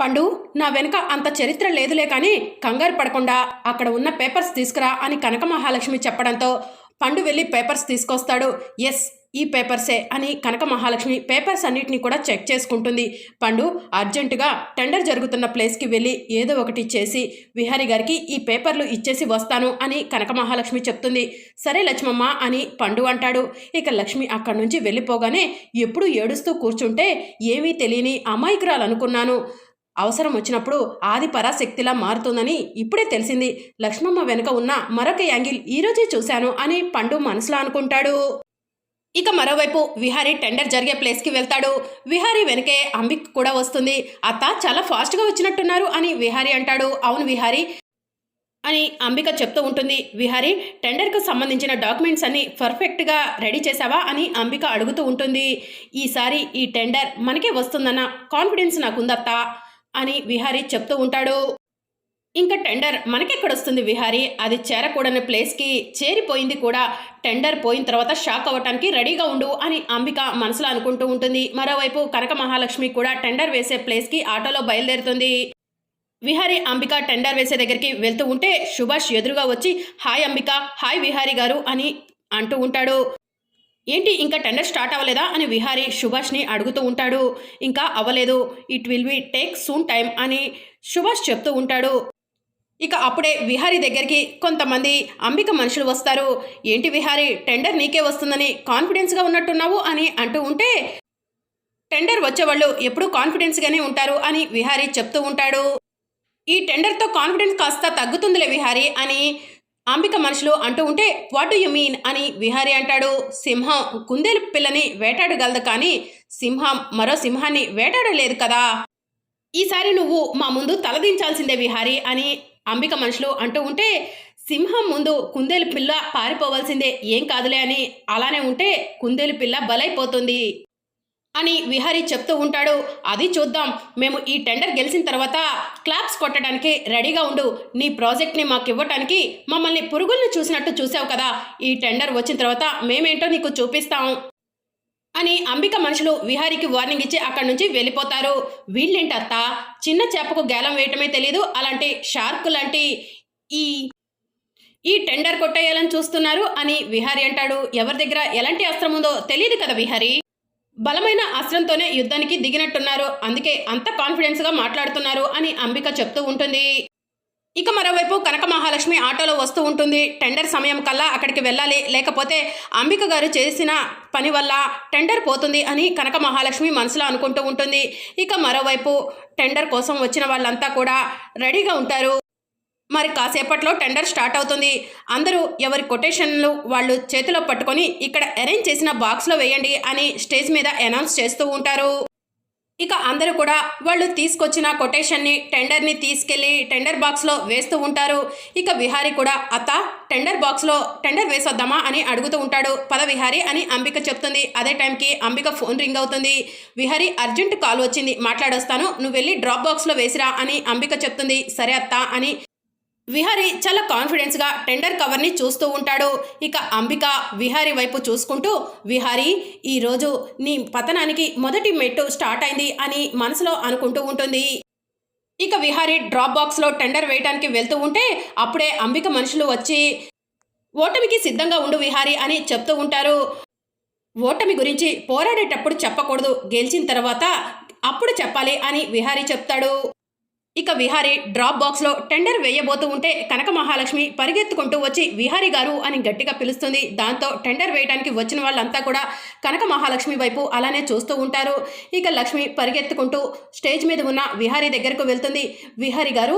పండు నా వెనుక అంత చరిత్ర లేదులే కానీ కంగారు పడకుండా అక్కడ ఉన్న పేపర్స్ తీసుకురా అని కనక మహాలక్ష్మి చెప్పడంతో పండు వెళ్ళి పేపర్స్ తీసుకొస్తాడు. ఎస్ ఈ పేపర్సే అని కనక మహాలక్ష్మి పేపర్స్ అన్నిటిని కూడా చెక్ చేసుకుంటుంది. పండు అర్జెంటుగా టెండర్ జరుగుతున్న ప్లేస్కి వెళ్ళి ఏదో ఒకటి చేసి విహారీ గారికి ఈ పేపర్లు ఇచ్చేసి వస్తాను అని కనక మహాలక్ష్మి చెప్తుంది. సరే లక్ష్మమ్మ అని పండు అంటాడు. ఇక లక్ష్మి అక్కడి నుంచి వెళ్ళిపోగానే ఎప్పుడు ఏడుస్తూ కూర్చుంటే ఏమీ తెలియని అమాయకురాలనుకున్నాను అవసరం వచ్చినప్పుడు ఆది పరాశక్తిలా మారుతుందని ఇప్పుడే తెలిసింది. లక్ష్మమ్మ వెనుక ఉన్న మరొక యాంగిల్ ఈరోజే చూశాను అని పండు మనసులో అనుకుంటాడు. ఇక మరోవైపు విహారీ టెండర్ జరిగే ప్లేస్కి వెళ్తాడు. విహారీ వెనకే అంబిక్ కూడా వస్తుంది. అత్త చాలా ఫాస్ట్గా వచ్చినట్టున్నారు అని విహారీ అంటాడు. అవును విహారీ అని అంబిక చెప్తూ ఉంటుంది. విహారీ టెండర్కు సంబంధించిన డాక్యుమెంట్స్ అన్ని పర్ఫెక్ట్గా రెడీ చేశావా అని అంబిక అడుగుతూ ఉంటుంది. ఈసారి ఈ టెండర్ మనకే వస్తుందన్న కాన్ఫిడెన్స్ నాకుందత్తా. అని విహారీ చెప్తూ ఉంటాడు. ఇంకా టెండర్ మనకెక్కడొస్తుంది విహారీ? అది చేరకూడని ప్లేస్కి చేరిపోయింది కూడా. టెండర్ పోయిన తర్వాత షాక్ అవ్వటానికి రెడీగా ఉండు అని అంబిక మనసులో అనుకుంటూ ఉంటుంది. మరోవైపు కనక మహాలక్ష్మి కూడా టెండర్ వేసే ప్లేస్కి ఆటోలో బయలుదేరుతుంది. విహారీ అంబిక టెండర్ వేసే దగ్గరికి వెళ్తూ ఉంటే సుభాష్ ఎదురుగా వచ్చి హాయ్ అంబిక హాయ్ విహారీ గారు అని అంటూ ఉంటాడు. ఏంటి ఇంకా టెండర్ స్టార్ట్ అవ్వలేదా అని విహారీ సుభాష్ని అడుగుతూ ఉంటాడు. ఇంకా అవ్వలేదు. It will be take soon time అని సుభాష్ చెప్తూ ఉంటాడు. ఇక అప్పుడే విహారీ దగ్గరికి కొంతమంది అంబిక మనుషులు వస్తారు. ఏంటి విహారీ టెండర్ నీకే వస్తుందని కాన్ఫిడెన్స్గా ఉన్నట్టున్నావు అని అంటూ ఉంటే టెండర్ వచ్చేవాళ్ళు ఎప్పుడూ కాన్ఫిడెన్స్గానే ఉంటారు అని విహారీ చెప్తూ ఉంటాడు. ఈ టెండర్తో కాన్ఫిడెన్స్ కాస్త తగ్గుతుందిలే విహారీ అని అంబిక మనుషులు అంటూ ఉంటే వాట్ డు యు మీన్ అని విహారి అంటాడు. సింహం కుందేలు పిల్లని వేటాడగలదు కానీ సింహం మరో సింహాన్ని వేటాడలేదు కదా. ఈసారి నువ్వు మా ముందు తలదించాల్సిందే విహారి అని అంబిక మనుషులు అంటూ ఉంటే సింహం ముందు కుందేలు పిల్ల పారిపోవాల్సిందే ఏం కాదులే అని అలానే ఉంటే కుందేలు పిల్ల బలైపోతుంది. అని విహారీ చెప్తూ ఉంటాడు. అది చూద్దాం. మేము ఈ టెండర్ గెలిచిన తర్వాత క్లాప్స్ కొట్టడానికి రెడీగా ఉండు. నీ ప్రాజెక్ట్ని మాకు ఇవ్వటానికి మమ్మల్ని పురుగుల్ని చూసినట్టు చూసావు కదా. ఈ టెండర్ వచ్చిన తర్వాత మేమేంటో నీకు చూపిస్తాం అని అంబిక మనుషులు విహారీకి వార్నింగ్ ఇచ్చి అక్కడి నుంచి వెళ్ళిపోతారు. వీళ్ళేంటత్త చిన్న చేపకు గేలం వేయటమే తెలియదు అలాంటి షార్క్ లాంటి ఈ ఈ టెండర్ కొట్టేయాలని చూస్తున్నారు అని విహారీ అంటాడు. ఎవరి దగ్గర ఎలాంటి అస్త్రం ఉందో తెలియదు కదా విహారీ. బలమైన అస్త్రంతోనే యుద్ధానికి దిగినట్టున్నారు. అందుకే అంత కాన్ఫిడెన్స్గా మాట్లాడుతున్నారు అని అంబిక చెప్తూ ఉంటుంది. ఇక మరోవైపు కనక మహాలక్ష్మి ఆటోలో వస్తూ ఉంటుంది. టెండర్ సమయం కల్లా అక్కడికి వెళ్ళాలి. లేకపోతే అంబిక గారు చేసిన పని వల్ల టెండర్ పోతుంది అని కనక మహాలక్ష్మి మనసులో అనుకుంటూ ఉంటుంది. ఇక మరోవైపు టెండర్ కోసం వచ్చిన వాళ్ళంతా కూడా రెడీగా ఉంటారు. మరి కాసేపట్లో టెండర్ స్టార్ట్ అవుతుంది. అందరూ ఎవరి కొటేషన్లు వాళ్ళు చేతిలో పట్టుకొని ఇక్కడ అరేంజ్ చేసిన బాక్స్లో వేయండి అని స్టేజ్ మీద అనౌన్స్ చేస్తూ ఉంటారు. ఇక అందరూ కూడా వాళ్ళు తీసుకొచ్చిన కొటేషన్ని టెండర్ని తీసుకెళ్ళి టెండర్ బాక్స్లో వేస్తూ ఉంటారు. ఇక విహారి కూడా అత్త టెండర్ బాక్స్లో టెండర్ వేసొద్దామా? అని అడుగుతూ ఉంటాడు. పద విహారి అని అంబిక చెప్తుంది. అదే టైంకి అంబిక ఫోన్ రింగ్ అవుతుంది. విహారి అర్జెంట్ కాల్ వచ్చింది. మాట్లాడొస్తాను. నువ్వు వెళ్ళి డ్రాప్ బాక్స్లో వేసిరా అని అంబిక చెప్తుంది. సరే అత్త అని విహారీ చాలా కాన్ఫిడెన్స్గా టెండర్ కవర్ని చూస్తూ ఉంటాడు. ఇక అంబిక విహారీ వైపు చూసుకుంటూ విహారీ ఈరోజు నీ పతనానికి మొదటి మెట్టు స్టార్ట్ అయింది అని మనసులో అనుకుంటూ ఉంటుంది. ఇక విహారీ డ్రాప్ బాక్స్లో టెండర్ వేయడానికి వెళ్తూ ఉంటే అప్పుడే అంబిక మనుషులు వచ్చి ఓటమికి సిద్ధంగా ఉండు విహారీ అని చెప్తూ ఉంటారు. ఓటమి గురించి పోరాడేటప్పుడు చెప్పకూడదు. గెలిచిన తర్వాత అప్పుడు చెప్పాలి అని విహారీ చెప్తాడు. ఇక విహారీ డ్రాప్ బాక్స్లో టెండర్ వేయబోతూ ఉంటే కనక మహాలక్ష్మి పరిగెత్తుకుంటూ వచ్చి విహారీ గారు అని గట్టిగా పిలుస్తుంది. దాంతో టెండర్ వేయడానికి వచ్చిన వాళ్ళంతా కూడా కనక మహాలక్ష్మి వైపు అలానే చూస్తూ ఉంటారు. ఇక లక్ష్మి పరిగెత్తుకుంటూ స్టేజ్ మీద ఉన్న విహారీ దగ్గరకు వెళ్తుంది. విహారీ గారు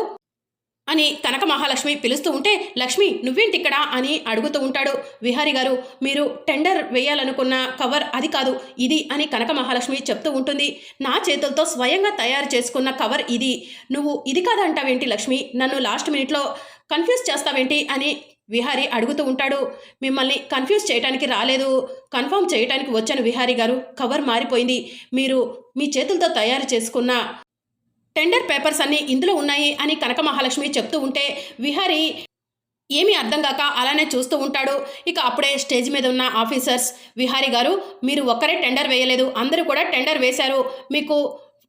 అని కనక మహాలక్ష్మి పిలుస్తూ ఉంటే లక్ష్మి నువ్వేంటి ఇక్కడ అని అడుగుతూ ఉంటాడు. విహారి గారు మీరు టెండర్ వేయాలనుకున్న కవర్ అది కాదు ఇది అని కనక మహాలక్ష్మి చెప్తూ ఉంటుంది. నా చేతులతో స్వయంగా తయారు చేసుకున్న కవర్ ఇది. నువ్వు ఇది కాదంటావేంటి లక్ష్మి? నన్ను లాస్ట్ మినిట్లో కన్ఫ్యూజ్ చేస్తావేంటి? అని విహారి అడుగుతూ ఉంటాడు. మిమ్మల్ని కన్ఫ్యూజ్ చేయడానికి రాలేదు. కన్ఫర్మ్ చేయడానికి వచ్చాను విహారి గారు. కవర్ మారిపోయింది. మీరు మీ చేతులతో తయారు చేసుకున్న టెండర్ పేపర్స్ అన్నీ ఇందులో ఉన్నాయి అని కనక మహాలక్ష్మి చెప్తూ ఉంటే విహారీ ఏమీ అర్థం కాక అలానే చూస్తూ ఉంటాడు. ఇక అప్పుడే స్టేజ్ మీద ఉన్న ఆఫీసర్స్ విహారీ గారు మీరు ఒక్కరే టెండర్ వేయలేదు అందరూ కూడా టెండర్ వేశారు. మీకు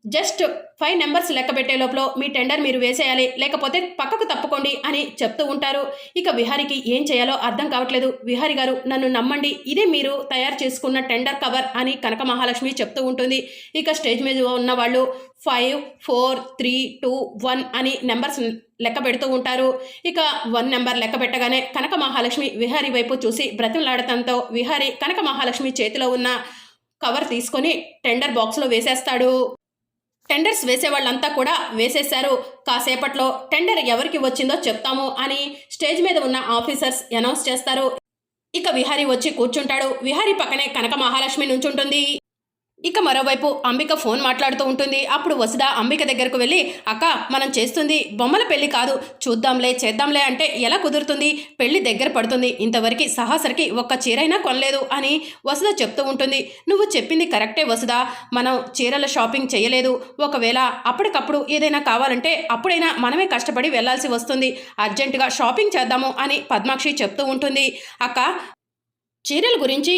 జస్ట్ ఫైవ్ నెంబర్స్ లెక్క పెట్టే లోపల మీ టెండర్ మీరు వేసేయాలి లేకపోతే పక్కకు తప్పుకోండి అని చెప్తూ ఉంటారు. ఇక విహారికి ఏం చేయాలో అర్థం కావట్లేదు. విహారి గారు నన్ను నమ్మండి ఇదే మీరు తయారు చేసుకున్న టెండర్ కవర్ అని కనక మహాలక్ష్మి చెప్తూ ఉంటుంది. ఇక స్టేజ్ మీద ఉన్న వాళ్ళు five four three two one అని నెంబర్స్ లెక్క పెడుతూ ఉంటారు. ఇక వన్ నెంబర్ లెక్క పెట్టగానే కనక మహాలక్ష్మి విహారీ వైపు చూసి బ్రతిమలాడటంతో విహారీ కనక మహాలక్ష్మి చేతిలో ఉన్న కవర్ తీసుకొని టెండర్ బాక్స్లో వేసేస్తాడు. టెండర్స్ వేసే వాళ్ళంతా కూడా వేసేశారు. కాసేపట్లో టెండర్ ఎవరికి వచ్చిందో చెప్తాము అని స్టేజ్ మీద ఉన్న ఆఫీసర్స్ అనౌన్స్ చేస్తారు. ఇక విహారీ వచ్చి కూర్చుంటాడు. విహారీ పక్కనే కనక మహాలక్ష్మి నుంచుంటుంది. ఇక మరోవైపు అంబిక ఫోన్ మాట్లాడుతూ ఉంటుంది. అప్పుడు వసుధ అంబిక దగ్గరకు వెళ్ళి అక్క మనం చేస్తుంది బొమ్మల పెళ్ళి కాదు. చూద్దాంలే చేద్దాంలే అంటే ఎలా కుదురుతుంది? పెళ్ళి దగ్గర పడుతుంది. ఇంతవరకు సహాసరికి ఒక్క చీరైనా కొనలేదు అని వసుధ చెప్తూ ఉంటుంది. నువ్వు చెప్పింది కరెక్టే వసుధ. మనం చీరల షాపింగ్ చేయలేదు. ఒకవేళ అప్పటికప్పుడు ఏదైనా కావాలంటే అప్పుడైనా మనమే కష్టపడి వెళ్ళాల్సి వస్తుంది. అర్జెంటుగా షాపింగ్ చేద్దాము అని పద్మాక్షి చెప్తూ ఉంటుంది. అక్క చీరల గురించి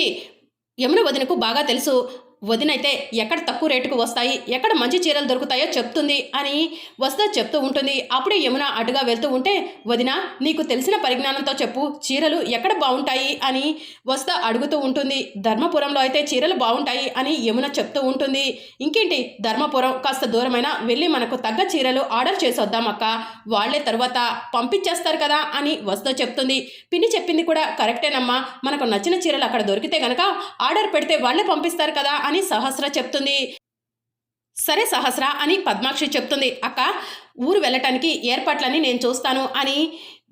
యమున వదినకు బాగా తెలుసు. వదినైతే ఎక్కడ తక్కువ రేటుకు వస్తాయి? ఎక్కడ మంచి చీరలు దొరుకుతాయో చెప్తుంది అని వస్తా చెప్తూ ఉంటుంది. అప్పుడే యమున అటుగా వెళ్తూ ఉంటే వదిన నీకు తెలిసిన పరిజ్ఞానంతో చెప్పు. చీరలు ఎక్కడ బాగుంటాయి? అని వస్తా అడుగుతూ ఉంటుంది. ధర్మపురంలో అయితే చీరలు బాగుంటాయి అని యమున చెప్తూ ఉంటుంది. ఇంకేంటి ధర్మపురం? కాస్త దూరమైనా వెళ్ళి మనకు తగ్గ చీరలు ఆర్డర్ చేసొద్దాం అక్క. వాళ్ళే తర్వాత పంపించేస్తారు కదా అని వస్తా చెప్తుంది. పిన్ని చెప్పింది కూడా కరెక్టేనమ్మా. మనకు నచ్చిన చీరలు అక్కడ దొరికితే గనక ఆర్డర్ పెడితే వాళ్ళే పంపిస్తారు కదా అని సహస్ర చెప్తుంది. సరే సహస్ర అని పద్మాక్షి చెప్తుంది. అక్క ఊరు వెళ్ళటానికి ఏర్పాట్లన్నీ నేను చూస్తాను అని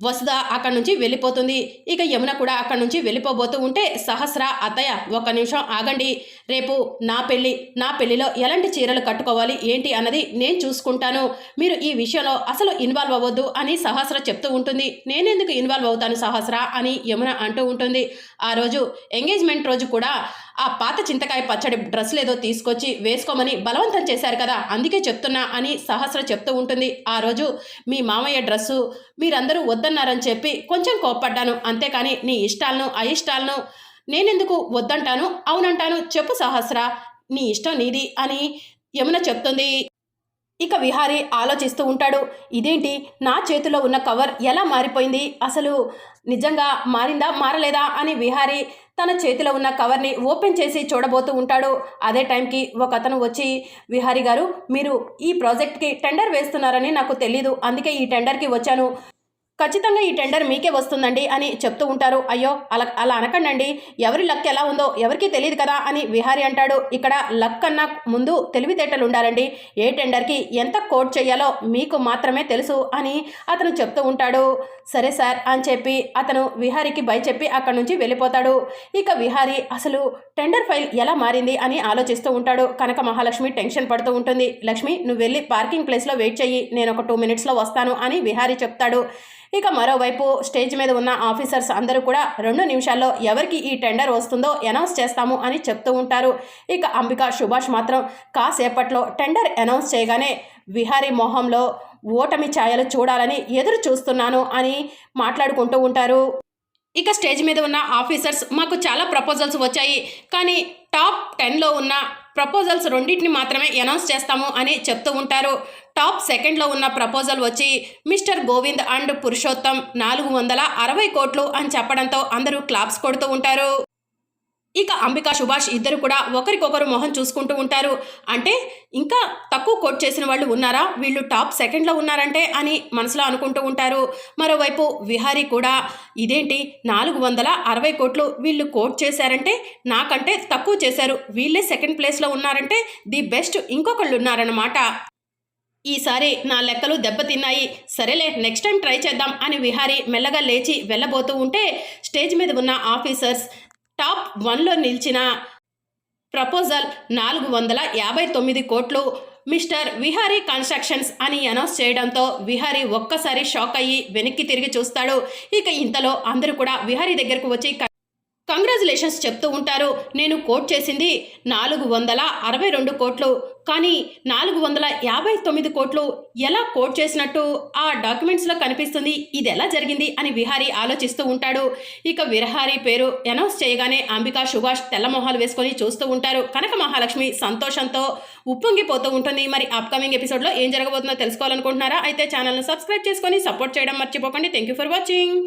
వసుధ అక్కడి నుంచి వెళ్ళిపోతుంది. ఇక యమున కూడా అక్కడి నుంచి వెళ్ళిపోబోతూ ఉంటే సహస్ర అత్తయ్య ఒక్క నిమిషం ఆగండి. రేపు నా పెళ్ళి నా పెళ్ళిలో ఎలాంటి చీరలు కట్టుకోవాలి ఏంటి అన్నది నేను చూసుకుంటాను. మీరు ఈ విషయంలో అసలు ఇన్వాల్వ్ అవ్వద్దు అని సహస్ర చెప్తూ ఉంటుంది. నేనెందుకు ఇన్వాల్వ్ అవుతాను సహస్ర అని యమున అంటూ ఉంటుంది. ఆ రోజు ఎంగేజ్మెంట్ రోజు కూడా ఆ పాత చింతకాయ పచ్చడి డ్రెస్సులు ఏదో తీసుకొచ్చి వేసుకోమని బలవంతం చేశారు కదా అందుకే చెప్తున్నా అని సహస్ర చెప్తూ ఉంటుంది. ఆ రోజు మీ మామయ్య డ్రెస్సు మీరందరూ వద్దన్నారని చెప్పి కొంచెం కోప్పడ్డాను. అంతేకాని నీ ఇష్టాలను అయిష్టాలను నేనెందుకు వద్దంటాను? అవునంటాను. చెప్పు సహస్ర. నీ ఇష్టం నీది అని యమున చెప్తుంది. ఇక విహారీ ఆలోచిస్తూ ఉంటాడు ఇదేంటి? నా చేతిలో ఉన్న కవర్ ఎలా మారిపోయింది? అసలు నిజంగా మారిందా మారలేదా? అని విహారీ తన చేతిలో ఉన్న కవర్ని ఓపెన్ చేసి చూడబోతూ ఉంటాడు. అదే టైంకి ఒక అతను వచ్చి విహారీ గారు మీరు ఈ ప్రాజెక్ట్కి టెండర్ వేస్తున్నారని నాకు తెలీదు అందుకే ఈ టెండర్కి వచ్చాను. ఖచ్చితంగా ఈ టెండర్ మీకే వస్తుందండి అని చెప్తూ ఉంటారు. అయ్యో అలా అలా అనకండి ఎవరి లక్ ఎలా ఉందో ఎవరికీ తెలియదు కదా అని విహారి అంటాడు. ఇక్కడ లక్ అన్న ముందు తెలివితేటలు ఉండాలండి. ఏ టెండర్కి ఎంత కోట్ చేయాలో మీకు మాత్రమే తెలుసు అని అతను చెప్తూ ఉంటాడు. సరే సార్ అని చెప్పి అతను విహారికి బై చెప్పి అక్కడి నుంచి వెళ్ళిపోతాడు. ఇక విహారి అసలు టెండర్ ఫైల్ ఎలా మారింది అని ఆలోచిస్తూ ఉంటాడు. కనక మహాలక్ష్మి టెన్షన్ పడుతూ ఉంటుంది. లక్ష్మి నువ్వు వెళ్ళి పార్కింగ్ ప్లేస్లో వెయిట్ చెయ్యి. నేను ఒక టూ మినిట్స్లో వస్తాను అని విహారి చెప్తాడు. ఇక మరోవైపు స్టేజ్ మీద ఉన్న ఆఫీసర్స్ అందరూ కూడా రెండు నిమిషాల్లో ఎవరికి ఈ టెండర్ వస్తుందో అనౌన్స్ చేస్తాము అని చెప్తూ ఉంటారు. ఇక అంబిక సుభాష్ మాత్రం కాసేపట్లో టెండర్ అనౌన్స్ చేయగానే విహారీ మొహంలో ఓటమి ఛాయలు చూడాలని ఎదురు చూస్తున్నాను అని మాట్లాడుకుంటూ ఉంటారు. ఇక స్టేజ్ మీద ఉన్న ఆఫీసర్స్ మాకు చాలా ప్రపోజల్స్ వచ్చాయి. కానీ టాప్ టెన్లో ఉన్న ప్రపోజల్స్ రెండింటిని మాత్రమే అనౌన్స్ చేస్తాము అని చెప్తూ ఉంటారు. టాప్ సెకండ్లో ఉన్న ప్రపోజల్ వచ్చి మిస్టర్ గోవింద్ అండ్ పురుషోత్తం నాలుగు వందల అరవై కోట్లు అని చెప్పడంతో అందరూ క్లాప్స్ కొడుతూ ఉంటారు. ఇక అంబికా సుభాష్ ఇద్దరు కూడా ఒకరికొకరు మొహం చూసుకుంటూ ఉంటారు. అంటే ఇంకా తక్కువ కోట్ చేసిన వాళ్ళు ఉన్నారా? వీళ్ళు టాప్ సెకండ్లో ఉన్నారంటే అని మనసులో అనుకుంటూ ఉంటారు. మరోవైపు విహారీ కూడా ఇదేంటి? నాలుగు వందల అరవై కోట్లు వీళ్ళు కోట్ చేశారంటే నాకంటే తక్కువ చేశారు. వీళ్ళే సెకండ్ ప్లేస్లో ఉన్నారంటే ది బెస్ట్ ఇంకొకళ్ళు ఉన్నారన్నమాట. ఈసారి నా లెక్కలు దెబ్బతిన్నాయి. సరేలే నెక్స్ట్ టైం ట్రై చేద్దాం అని విహారీ మెల్లగా లేచి వెళ్ళబోతూ ఉంటే స్టేజ్ మీద ఉన్న ఆఫీసర్స్ టాప్ వన్లో నిలిచిన ప్రపోజల్ నాలుగు వందల యాభై తొమ్మిది కోట్లు మిస్టర్ విహారీ కన్స్ట్రక్షన్స్ అని అనౌన్స్ చేయడంతో విహారీ ఒక్కసారి షాక్ అయ్యి వెనక్కి తిరిగి చూస్తాడు. ఇక ఇంతలో అందరూ కూడా విహారీ దగ్గరకు వచ్చి కంగ్రాచులేషన్స్ చెప్తూ ఉంటారు. నేను కోట్ చేసింది నాలుగు వందల అరవై రెండు కోట్లు. కానీ నాలుగు వందల యాభై తొమ్మిది కోట్లు ఎలా కోట్ చేసినట్టు ఆ డాక్యుమెంట్స్లో కనిపిస్తుంది ఇది ఎలా జరిగింది అని విహారీ ఆలోచిస్తూ ఉంటాడు. ఇక విరహారి పేరు అనౌన్స్ చేయగానే అంబికా సుభాష్ తెల్లమొహాలు వేసుకొని చూస్తూ ఉంటారు. కనక మహాలక్ష్మి సంతోషంతో ఉప్పొంగిపోతూ ఉంటుంది. మరి అప్కమింగ్ ఎపిసోడ్లో ఏం జరగబోతుందో తెలుసుకోవాలనుకుంటున్నారా? అయితే ఛానల్ను సబ్స్క్రైబ్ చేసుకొని సపోర్ట్ చేయడం మర్చిపోకండి. Thank you for watching